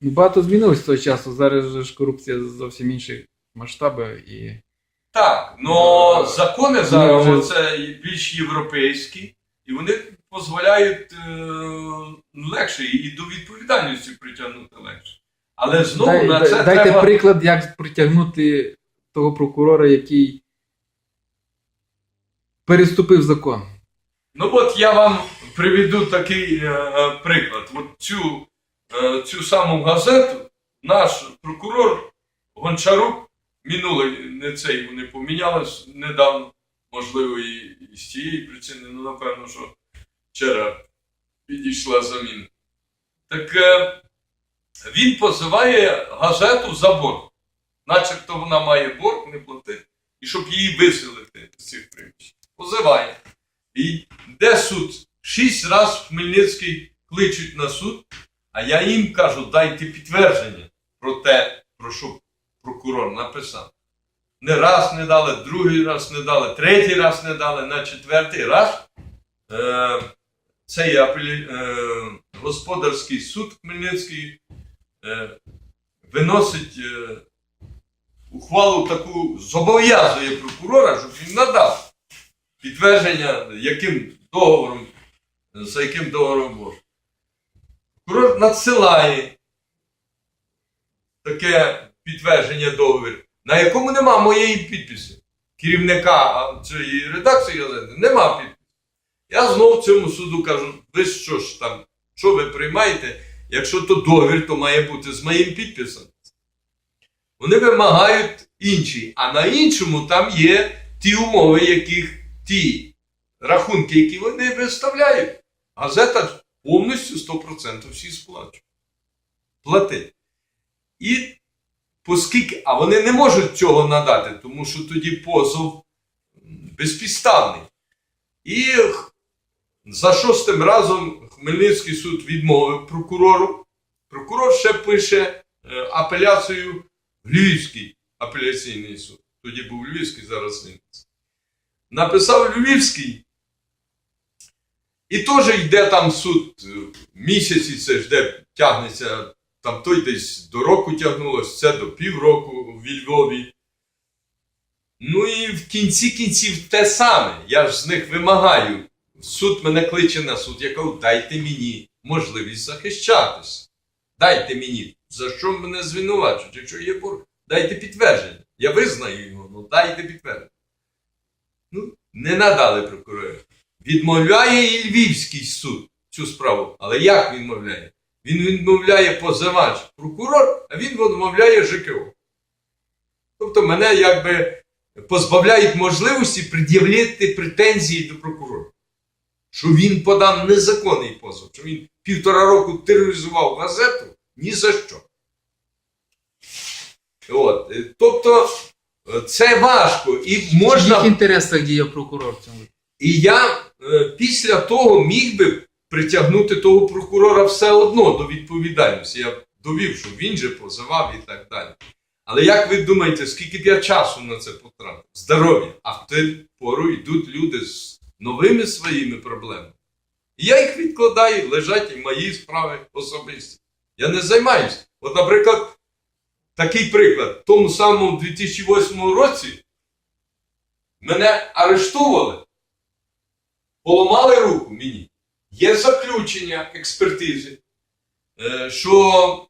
Ну, багато змінилось з того часу. Зараз же ж корупція зовсім інші масштаби і. Так, але закони зараз вже- це більш європейські, і вони дозволяють е, легше і до відповідальності притягнути легше. Але знову Дай- на це дайте треба. приклад, як притягнути того прокурора, який переступив закон. Ну от я вам приведу такий е, е, приклад. От цю, цю саму газету наш прокурор Гончарук минулий не цей вони помінялись недавно, можливо, і, і з цієї причини, ну напевно, що вчора підійшла заміна. Так е, він позиває газету за борг. Начебто вона має борг не платити, і щоб її виселити з цих приміщень. Позиває. І де суд? Шість разів Хмельницький кличуть на суд, а я їм кажу, дайте підтвердження про те, про що прокурор написав. Не раз не дали, другий раз не дали, третій раз не дали, на четвертий раз е, цей апелі, е, господарський суд Хмельницький е, виносить е, ухвалу таку, зобов'язує прокурора, щоб він надав підтвердження, яким договором, за яким договором був. Прокурор надсилає таке підтвердження договору, на якому нема моєї підписи. Керівника цієї редакції нема підпису. Я знов цьому суду кажу, ви що ж там, що ви приймаєте, якщо то договір, то має бути з моїм підписом. Вони вимагають інші, а на іншому там є ті умови, яких ті рахунки, які вони виставляють. Газета повністю 100% всі сплачує. Платить. І оскільки, а вони не можуть цього надати, тому що тоді позов безпідставний. І за шостим разом Хмельницький суд відмовив прокурору. Прокурор ще пише е, апеляцію в Львівський апеляційний суд. Тоді був Львівський, зараз Вінницький. Написав Львівський. І теж йде там суд місяці, це ж де тягнеться, там той десь до року тягнулося, це до півроку в Львові. Ну і в кінці кінців те саме. Я ж з них вимагаю. Суд мене кличе на суд. Я кажу, дайте мені можливість захищатися. Дайте мені, за що мене звинувачують, якщо є борг, дайте підтвердження. Я визнаю його, ну дайте підтвердження. Ну, не надали прокурору. Відмовляє і Львівський суд цю справу. Але як відмовляє? Він відмовляє позивач прокурор, а він відмовляє ЖКО. Тобто мене якби позбавляють можливості пред'являти претензії до прокурора. Що він подав незаконний позов, що він півтора року тероризував газету ні за що. От. е, Тобто е, це важко і В яких інтересах діє прокурор цьому? І я після того міг би притягнути того прокурора все одно до відповідальності. Я довів, що він же позивав і так далі. Але як ви думаєте, скільки б я часу на це потратив? Здоров'я. А в ту пору йдуть люди з новими своїми проблемами. І я їх відкладаю, лежать і мої справи особисті. Я не займаюся. От, наприклад, такий приклад. В тому самому 2008 році мене арештували поламали руку мені. Є заключення експертизи, е, що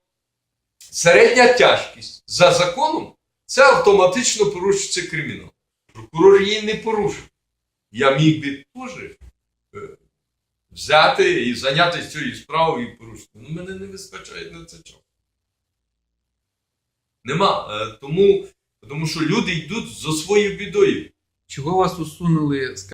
середня тяжкість за законом це автоматично порушується кримінал. Прокурор її не порушив. Я міг би теж е, взяти і зайнятися цією справою і порушити. Ну, мене не вистачає на це часу. Нема. Е, Тому, тому що люди йдуть зі своєю бідою. Чого вас усунули